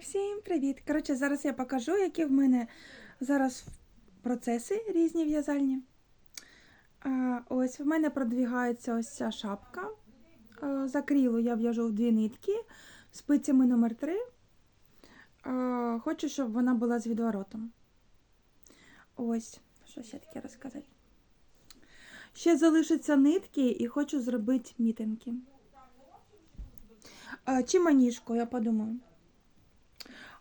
Всім привіт! Коротше, зараз я покажу, які в мене зараз процеси різні в'язальні. Ось в мене продвігається ось ця шапка. А, За я в'яжу в дві нитки спицями номер 3 Хочу, щоб вона була з відворотом. Ось, що ще таке розказати. Ще залишаться нитки і хочу зробити мітинки. Чи маніжку, я подумаю.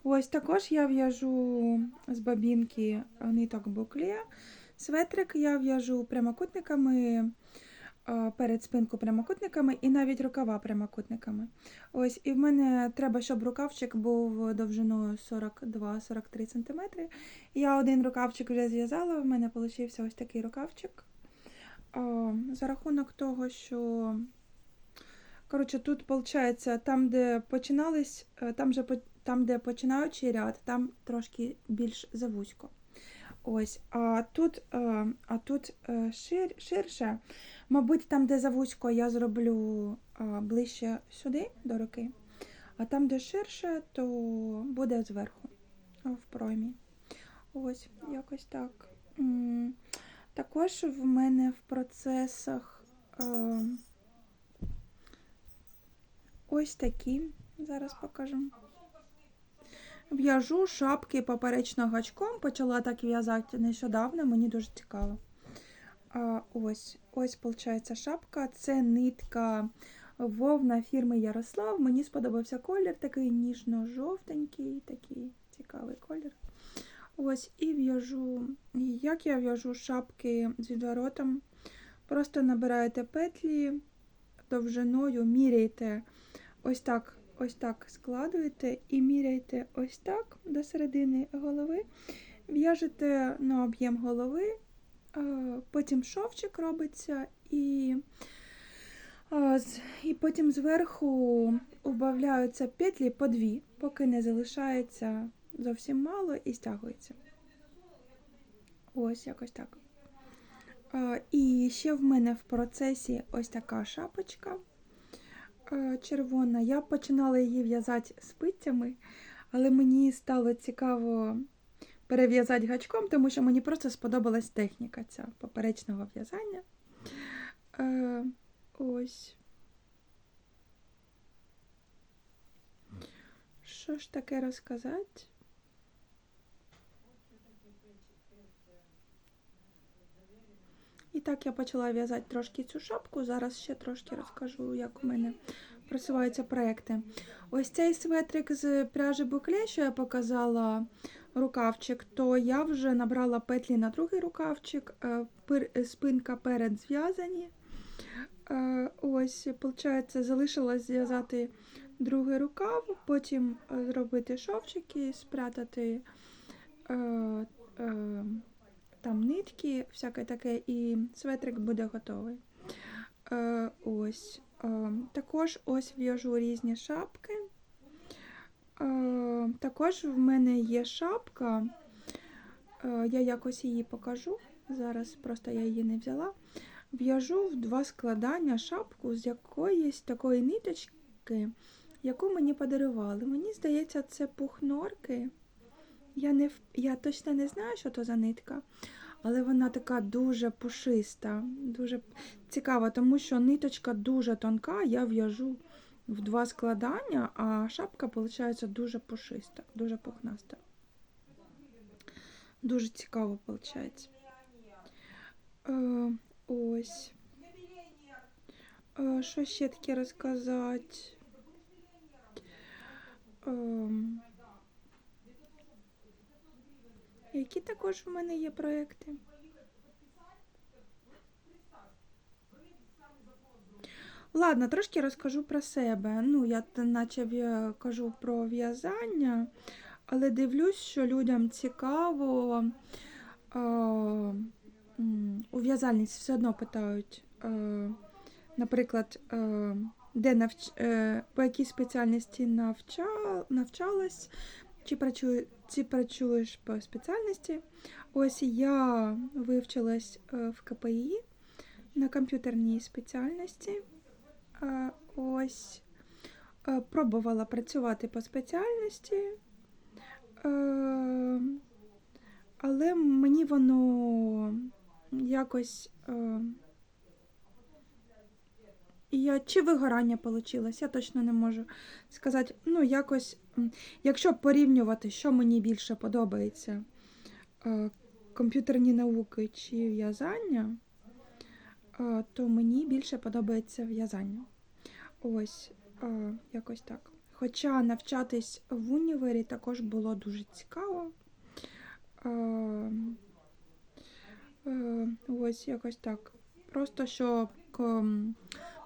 Ось також я в'яжу з бабінки ниток букле. Светрик я в'яжу прямокутниками, е, перед спинку прямокутниками і навіть рукава прямокутниками. Ось, і в мене треба, щоб рукавчик був довжиною 42-43 см. Я один рукавчик вже зв'язала, в мене вийшов ось такий рукавчик. Е, За рахунок того, що Коротше, тут виходить, там, де починались, е, там, же, там, де починаючий ряд, там трошки більш завузько. Ось, а тут, е, а тут е, шир, ширше. Мабуть, там, де завузько, я зроблю е, ближче сюди, до руки. А там, де ширше, то буде зверху, в проймі. Ось, якось так. Також в мене в процесах. Ось такі. Зараз покажу. В'яжу шапки поперечно гачком. Почала так в'язати нещодавно, мені дуже цікаво. А, ось, ось, виходить, шапка. Це нитка вовна фірми Ярослав. Мені сподобався колір, такий ніжно-жовтенький, такий цікавий колір. Ось, і в'яжу. Як я в'яжу шапки з відворотом? Просто набираєте петлі довжиною, міряйте ось так, ось так складуєте і міряєте ось так до середини голови, в'яжете на об'єм голови, потім шовчик робиться і, і потім зверху убавляються петлі по дві, поки не залишається зовсім мало і стягується. Ось якось так. І ще в мене в процесі ось така шапочка червона. Я починала її в'язати спицями, але мені стало цікаво перев'язати гачком, тому що мені просто сподобалась техніка ця поперечного в'язання. Е, Ось. Що ж таке розказати? І так я почала в'язати трошки цю шапку. Зараз ще трошки розкажу, як у мене просуваються проекти. Ось цей светрик з пряжі букле, що я показала рукавчик, то я вже набрала петлі на другий рукавчик, е, спинка перед зв'язані. Е, Ось, виходить, залишилось зв'язати другий рукав, потім е, зробити шовчики, спрятати. Там нитки, всяке таке, і светрик буде готовий. Е, ось. Е, також ось в'яжу різні шапки. Е, також в мене є шапка. Е, я якось її покажу. Зараз просто я її не взяла. В'яжу в два складання шапку з якоїсь такої ниточки, яку мені подарували. Мені здається, це пух норки. Я, не, я точно не знаю, що то за нитка, але вона така дуже пушиста, дуже цікава, тому що ниточка дуже тонка, я в'яжу в два складання, а шапка виходить дуже пушиста, дуже пухнаста. Дуже цікаво виходить. Е, ось. Е, що ще таке розказати? Які також в мене є проекти? Ладно, трошки розкажу про себе. Ну, я наче кажу про в'язання, але дивлюсь, що людям цікаво. М, у в'язальниць все одно питають, е, наприклад, е, де навч... е, по якій спеціальності навча... навчалась, чи, працює... чи працюєш по спеціальності. Ось я вивчилась е, в КПІ на комп'ютерній спеціальності. Е, Ось е, пробувала працювати по спеціальності, але мені воно якось. Е, я, чи вигорання вийшло, я точно не можу сказати. Ну, якось, якщо порівнювати, що мені більше подобається, е, комп'ютерні науки чи в'язання, е, то мені більше подобається в'язання. Ось, е, якось так. Хоча навчатись в універі також було дуже цікаво. Ось якось так. Просто що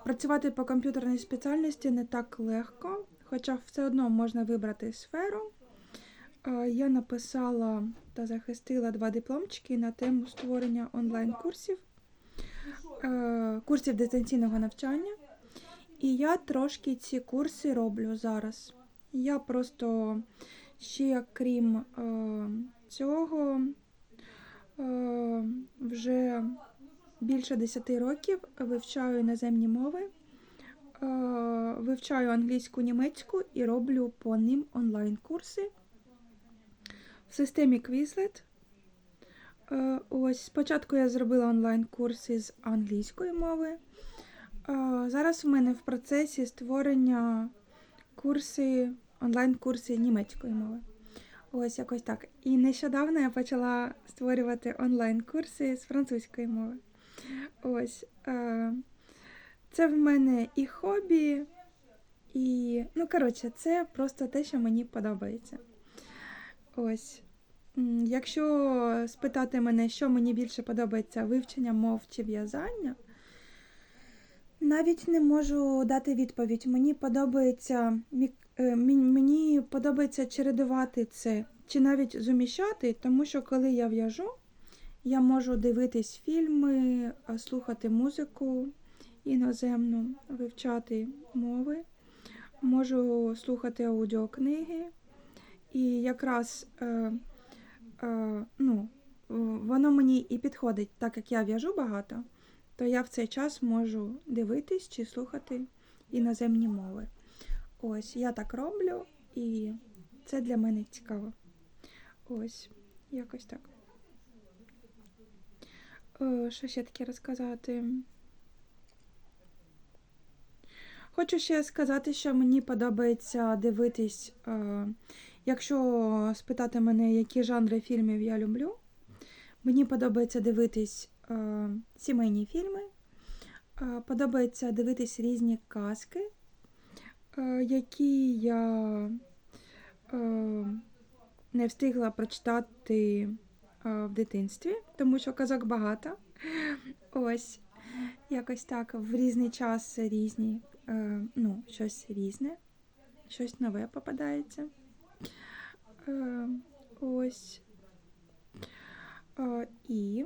працювати по комп'ютерній спеціальності не так легко, хоча все одно можна вибрати сферу. Е, Я написала та захистила два дипломчики на тему створення онлайн-курсів, е, курсів дистанційного навчання. І я трошки ці курси роблю зараз. Я просто ще крім е, цього вже більше 10 років вивчаю іноземні мови, е, вивчаю англійську, німецьку і роблю по ним онлайн-курси в системі Quizlet. Е, ось спочатку я зробила онлайн-курси з англійської мови. Е, Зараз в мене в процесі створення курси, онлайн-курси німецької мови. Ось якось так. І нещодавно я почала створювати онлайн-курси з французької мови. Ось. е, Це в мене і хобі, і. Ну, коротше, це просто те, що мені подобається. Ось. Якщо спитати мене, що мені більше подобається, вивчення мов чи в'язання, навіть не можу дати відповідь. Мені подобається е, мені подобається чередувати це чи навіть зуміщати, тому що коли я в'яжу, я можу дивитись фільми, слухати музику іноземну, вивчати мови, можу слухати аудіокниги. І якраз е, е, ну, воно мені і підходить, так як я в'яжу багато, то я в цей час можу дивитись чи слухати іноземні мови. Ось, я так роблю, і це для мене цікаво. Ось, якось так. Е, Що ще таке розказати? Хочу ще сказати, що мені подобається дивитись, е, якщо спитати мене, які жанри фільмів я люблю, мені подобається дивитись е, сімейні фільми, подобається дивитись різні казки, які я не встигла прочитати в дитинстві, тому що казок багато. Ось, якось так, в різний час різні, е, ну, щось різне, щось нове попадається. Е, ось. Е, і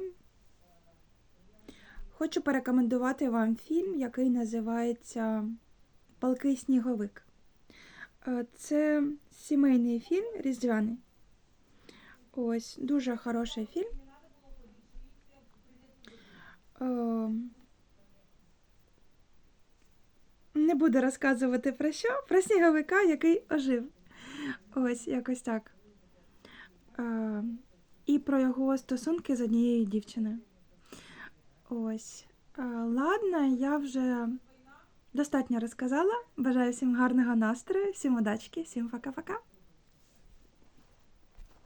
хочу порекомендувати вам фільм, який називається Палкий сніговик. Е, Це сімейний фільм різдвяний. Ось, дуже хороший фільм. Е, Не буду розказувати про що, про сніговика, який ожив. Ось, якось так. Е, І про його стосунки з однією дівчиною. Ось. Е, Ладно, я вже достатньо розказала. Бажаю всім гарного настрою, всім удачки, всім пока-пока.